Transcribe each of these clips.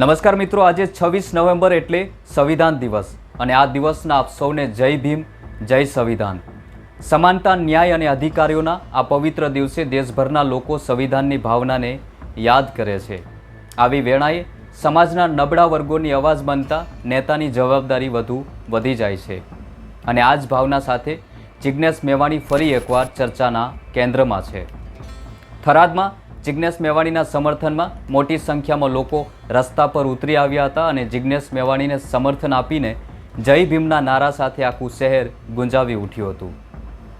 નમસ્કાર મિત્રો, આજે છવ્વીસ નવેમ્બર એટલે સંવિધાન દિવસ અને આ દિવસના આપ સૌને જય ભીમ, જય સંવિધાન. સમાનતા, ન્યાય અને અધિકારીઓના આ પવિત્ર દિવસે દેશભરના લોકો સંવિધાનની ભાવનાને યાદ કરે છે. આવી વેળાએ સમાજના નબળા વર્ગોની અવાજ બનતા નેતાની જવાબદારી વધુ વધી જાય છે. અને આ જ ભાવના સાથે જિજ્ઞેશ મેવાણી ફરી એકવાર ચર્ચાના કેન્દ્રમાં છે. થરાદમાં જિજ્ઞેશ મેવાણીના સમર્થનમાં મોટી સંખ્યામાં લોકો રસ્તા પર ઉતરી આવ્યા હતા અને જિજ્ઞેશ મેવાણીને સમર્થન આપીને જય ભીમના નારા સાથે આખું શહેર ગુંજાવી ઉઠ્યું હતું.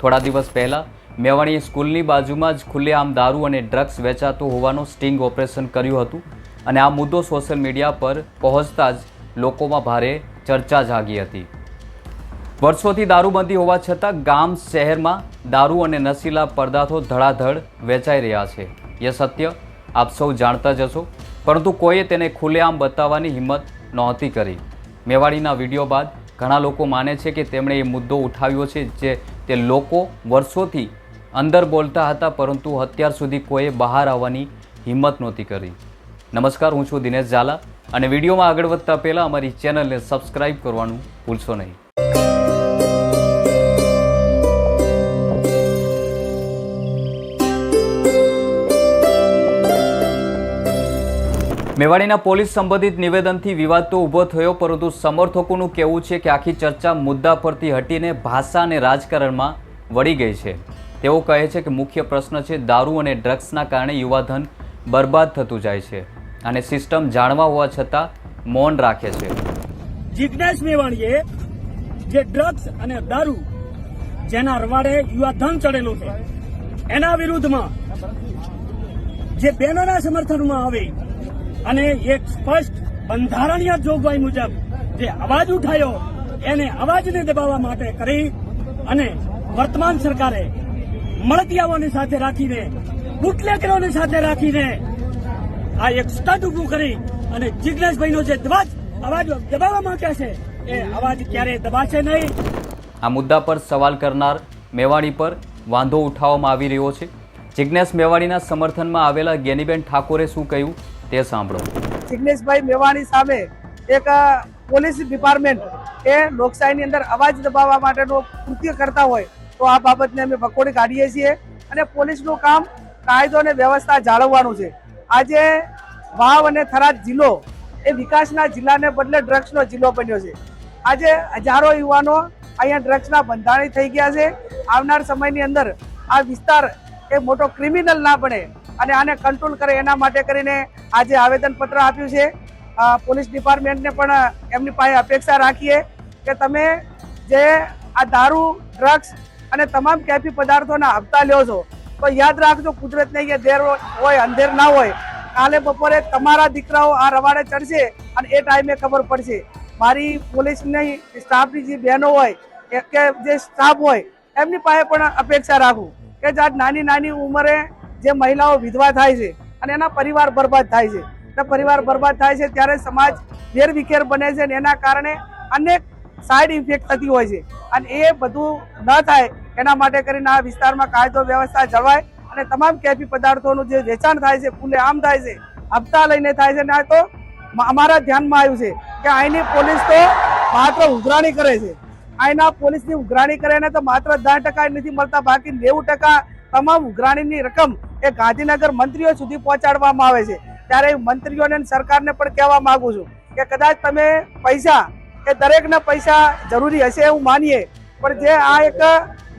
થોડા દિવસ પહેલાં મેવાણીએ સ્કૂલની બાજુમાં જ ખુલ્લેઆમ દારૂ અને ડ્રગ્સ વેચાતું હોવાનું સ્ટિંગ ઓપરેશન કર્યું હતું અને આ મુદ્દો સોશિયલ મીડિયા પર પહોંચતા જ લોકોમાં ભારે ચર્ચા જાગી હતી. વર્ષોથી દારૂબંધી હોવા છતાં ગામ, શહેરમાં દારૂ અને નશીલા પદાર્થો ધડાધડ વેચાઈ રહ્યા છે. એ સત્ય. આપ સૌ જાણતા જ હશો. પરંતુ કોઈએ તેને ખુલ્લેઆમ બતાવવાની હિંમત નહોતી કરી. મેવાડીના વીડિયો બાદ ઘણા લોકો માને છે કે તેમણે એ મુદ્દો ઉઠાવ્યો છે જે તે લોકો વર્ષોથી અંદર બોલતા હતા, પરંતુ અત્યાર સુધી કોઈએ બહાર આવવાની હિંમત નહોતી કરી. નમસ્કાર, હું છું દિનેશ ઝાલા. અને વિડીયોમાં આગળ વધતા પહેલાં અમારી ચેનલને સબસ્ક્રાઈબ કરવાનું ભૂલશો નહીં. મેવાડીના પોલીસ સંબંધિત નિવેદનથી વિવાદ તો ઊભો થયો, પરંતુ સમર્થકોનું કહેવું છે કે આખી ચર્ચા મુદ્દા પરથી હટીને ભાષા અને રાજકારણમાં વળી ગઈ છે. તેઓ કહે છે કે મુખ્ય પ્રશ્ન છે, દારૂ અને ડ્રગ્સના કારણે યુવાધન બરબાદ થતું જાય છે અને સિસ્ટમ જાણવા હોવા છતાં મૌન રાખે છે. જિજ્ઞેશ મેવાણીએ જે ડ્રગ્સ અને દારૂ જેના રવાડે યુવાધન ચડેલું છે, એના વિરુદ્ધમાં જે બેનોના સમર્થનમાં આવે અને એક સ્પષ્ટ બંધારણીય જોગવાઈ મુજબ જે અવાજ ઉઠાયો, એને અવાજને દબાવવા માટે કરી અને વર્તમાન સરકારે મળતિયાઓની સાથે રાખીને બુટલેકરોની સાથે રાખીને આ એક સ્ટડ ઉભું કરી અને જિજ્ઞેશભાઈનો જે દબાજ, અવાજ દબાવવા માંગે છે, એ અવાજ ક્યારેય દબાશે નહીં? આ મુદ્દા પર સવાલ કરનાર મેવાણી પર વાંધો ઉઠાવવામાં આવી રહ્યો છે. જિજ્ઞેશ મેવાણીના સમર્થનમાં આવેલા જ્ઞાનીબેન ઠાકોરે શું કહ્યું? તે સાંભળો. જિગ્નેશભાઈ મેવાણી સામે એક પોલીસ ડિપાર્ટમેન્ટ એ લોકશાહીની અંદર અવાજ દબાવવા માટેનો કૃત્ય કરતા હોય તો આ બાબતને અમે ભકોડી કાઢીએ છીએ અને પોલીસનું કામ કાયદો અને વ્યવસ્થા જાળવવાનું છે. આજે વાવ અને થરાદ જિલ્લો એ વિકાસના જિલ્લાને બદલે ડ્રગ્સનો જિલ્લો બન્યો છે. આજે હજારો યુવાનો અહીંયા ડ્રગ્સના બંધાણી થઈ ગયા છે. આવનાર સમયની અંદર આ વિસ્તાર એ મોટો ક્રિમિનલ ના બને. અને આને કંટ્રોલ કરે એના માટે કરીને આજે આવેદનપત્ર આપ્યું છે. પોલીસ ડિપાર્ટમેન્ટને પણ એમની પાસે અપેક્ષા રાખીએ કે તમે જે આ દારૂ, ડ્રગ્સ અને તમામ કેફી પદાર્થોના હપ્તા લ્યો છો, તો યાદ રાખજો કુદરતને અહીંયા દેર હોય, અંધેર ના હોય, કાલે બપોરે તમારા દીકરાઓ આ રવાડે ચડશે અને એ ટાઈમે ખબર પડશે. મારી પોલીસની સ્ટાફની જે બહેનો હોય, કે જે સ્ટાફ હોય, એમની પાસે પણ અપેક્ષા રાખું કે જે નાની નાની ઉંમરે જે મહિલાઓ વિધવા થાય છે અને એના પરિવાર બરબાદ થાય છે. એટલે પરિવાર બરબાદ થાય છે ત્યારે સમાજ વેરવિખેર બને છે અને એના કારણે અનેક સાઈડ ઇફેક્ટ થતી હોય છે. અને એ બધું ન થાય એના માટે કરીને આ વિસ્તારમાં કાયદો વ્યવસ્થા જળવાય અને તમામ કેફી પદાર્થોનું જે વેચાણ થાય છે ખુલ્લે આમ થાય છે, હપ્તા લઈને થાય છે. અને આ તો અમારા ધ્યાનમાં આવ્યું છે કે અહીંની પોલીસ તો માત્ર ઉઘરાણી કરે છે. અહીંના પોલીસની ઉઘરાણી કરે ને તો માત્ર દસ ટકા નથી મળતા, બાકી નેવું ટકા તમામ ઉઘરાણીની રકમ એ ગાંધીનગર મંત્રીઓ સુધી પહોંચાડવામાં આવે છે. ત્યારે મંત્રીઓને સરકારને પણ કહેવા માંગુ છું કે કદાચ તમે પૈસા એ દરેકના પૈસા જરૂરી હશે એવું માનીએ, પણ જે આ એક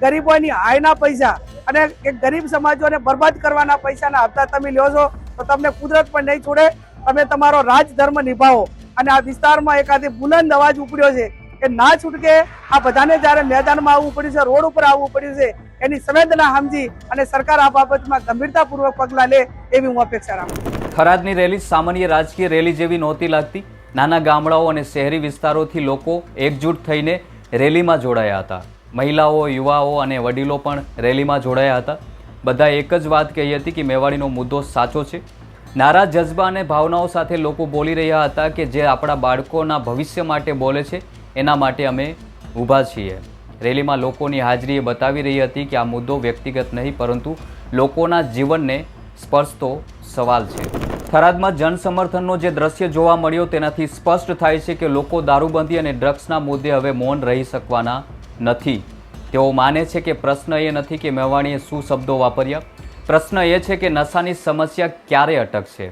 ગરીબોની આયના પૈસા અને એક ગરીબ સમાજોને બરબાદ કરવાના પૈસાના હપ્તા તમે લ્યો છો, તો તમને કુદરત પણ નહીં છોડે. તમે તમારો રાજધર્મ નિભાવો અને આ વિસ્તારમાં એકાદી બુલંદ અવાજ ઉપડ્યો છે કે ના છૂટકે આ બધાને જ્યારે મેદાનમાં આવવું પડ્યું છે, રોડ ઉપર આવવું પડ્યું છે એની સંવેદના સમજી અને સરકાર આ બાબતમાં ગંભીરતાપૂર્વક પગલાં લે એવી હું અપેક્ષા રાખું થરાદની રેલી સામાન્ય રાજકીય રેલી જેવી નહોતી લાગતી. નાના ગામડાઓ અને શહેરી વિસ્તારોથી લોકો એકજૂટ થઈને રેલીમાં જોડાયા હતા. મહિલાઓ, યુવાઓ અને વડીલો પણ રેલીમાં જોડાયા હતા. બધા એક જ વાત કહી હતી કે મેવાડીનો મુદ્દો સાચો છે. નારા, જજ્બા અને ભાવનાઓ સાથે લોકો બોલી રહ્યા હતા કે જે આપણા બાળકોના ભવિષ્ય માટે બોલે છે, એના માટે અમે ઊભા છીએ. રેલીમાં લોકોની હાજરી એ બતાવી રહી હતી કે આ મુદ્દો વ્યક્તિગત નહીં, પરંતુ લોકોના જીવનને સ્પર્શતો સવાલ છે. થરાદમાં જનસમર્થનનો જે દ્રશ્ય જોવા મળ્યો તેનાથી સ્પષ્ટ થાય છે કે લોકો દારૂબંધી અને ડ્રગ્સના મુદ્દે હવે મૌન રહી શકવાના નથી. તેઓ માને છે કે પ્રશ્ન એ નથી કે મેવાણીએ શું શબ્દો વાપર્યા. પ્રશ્ન એ છે કે નશાની સમસ્યા ક્યારે અટકશે.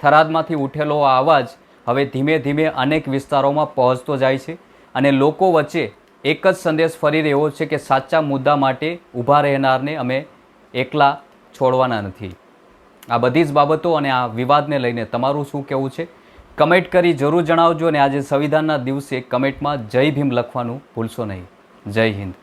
થરાદમાંથી ઉઠેલો આ અવાજ હવે ધીમે ધીમે અનેક વિસ્તારોમાં પહોંચતો જાય છે અને લોકો વચ્ચે એક જ સંદેશ ફરી રહ્યો છે કે સાચા મુદ્દા માટે ઊભા રહેનારને અમે એકલા છોડવાના નથી. આ બધી જ બાબતો અને આ વિવાદને લઈને તમારું શું કહેવું છે? કમેન્ટ કરી જરૂર જણાવજો અને આજે સંવિધાનના દિવસે કમેન્ટમાં જય ભીમ લખવાનું ભૂલશો નહીં. જય હિન્દ.